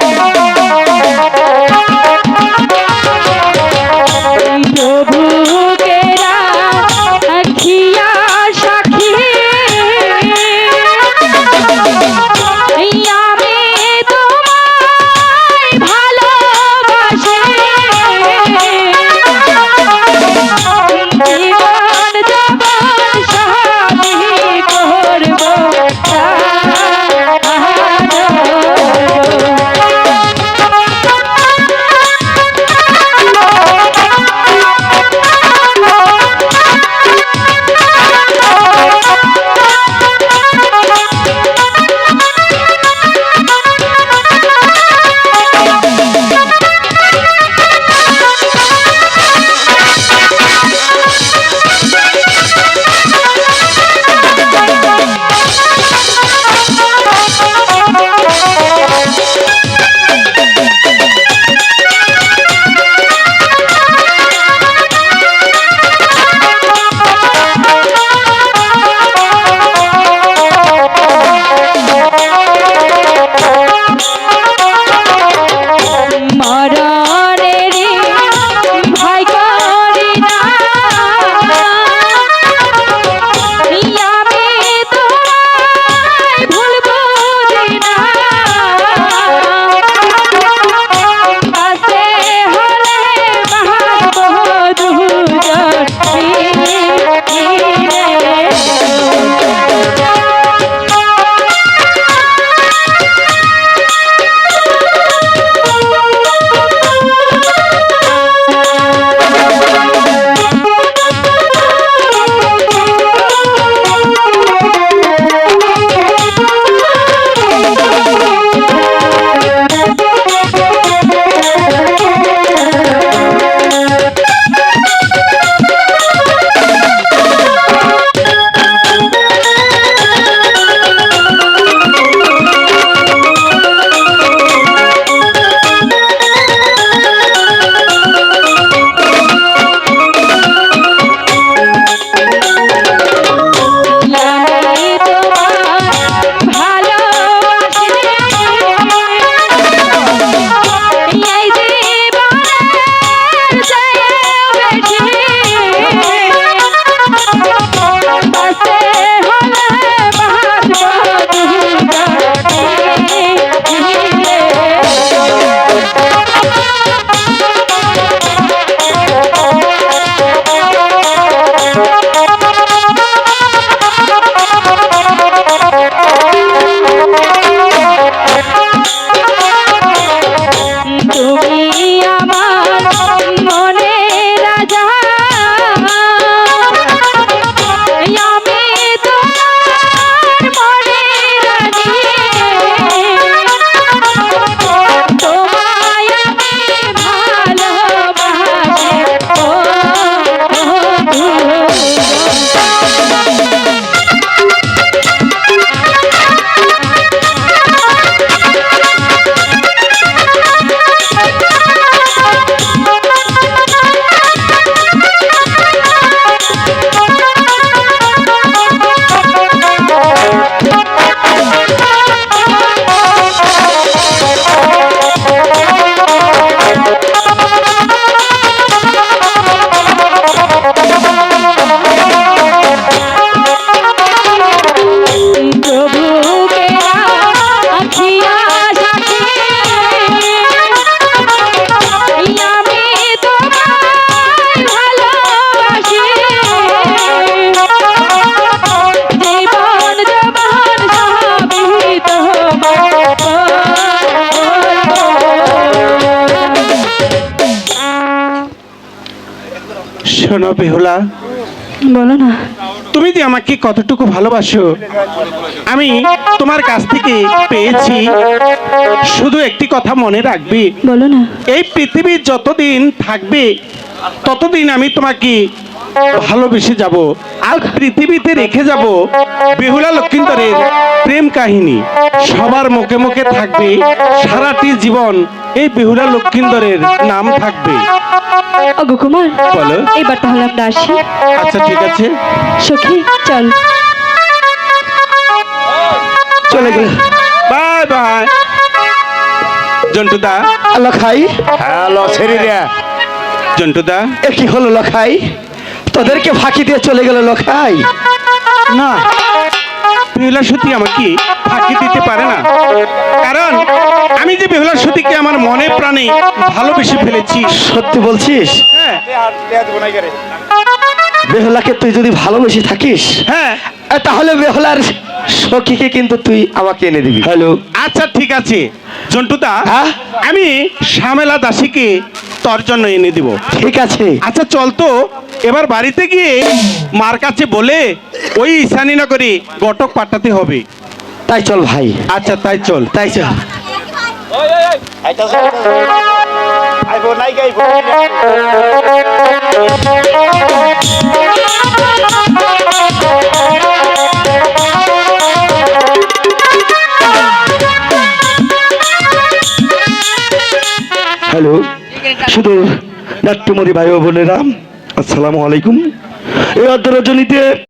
Thank you. শোনো বেহুলা। বলো না। তুমি যে আমাকে কতটুকু ভালোবাসো আমি তোমার কাছ থেকে পেয়েছি। শুধু একটি কথা মনে রাখবি। বলো না। এই পৃথিবী যতদিন থাকবে ততদিন আমি তোমাকে ভালোবেসে যাব। আর পৃথিবীতে রেখে যাব বেহুলা লক্ষিন্দরের প্রেম কাহিনী। সবার মুখে মুখে থাকবে সারাটি জীবন এই বেহুলা লক্ষিন্দরের নাম থাকবে। অগো কুমার বলো। এবার তাহলে আমরা আসি। আচ্ছা ঠিক আছে। সখী চল। চলে গেল বাই বাই। জন্টুদা। লখাই হ্যালো ছেড়ে দে। জন্টুদা। এ কি হলো লখাই? তোদেরকে ফাঁকি দিয়ে চলে গেল লখাই না বেহুলা সতী আমাকে ফাঁকি দিতে পারে না? কারণ আমি যে বেহুলা সতীকে আমার মনে প্রাণে ভালোবেসে ফেলেছি সত্যি বলছিস? হ্যাঁ। বেহলাকে তুই যদি ভালোবেসে থাকিস হ্যাঁ। তাহলে বেহলার সখীকে কিন্তু তুই আমাকে এনে দিবি। হ্যালো। আচ্ছা ঠিক আছে। জন্টুদা হ্যাঁ? আমি শ্যামেলা দাসীকে তোর জন্য এনে দিব। ঠিক আছে। আচ্ছা চল তো। এবার বাড়িতে গিয়ে মার কাছে বলে ওই ঈশানীনগরে গটক পাঠাতে হবে। তাই চল ভাই। আচ্ছা তাই চল। তাই চল। হ্যালো শুধু নাট্যমণি ভাই ও বোনেরা। আসসালামু আলাইকুম। এই অর্ধ রজনীতে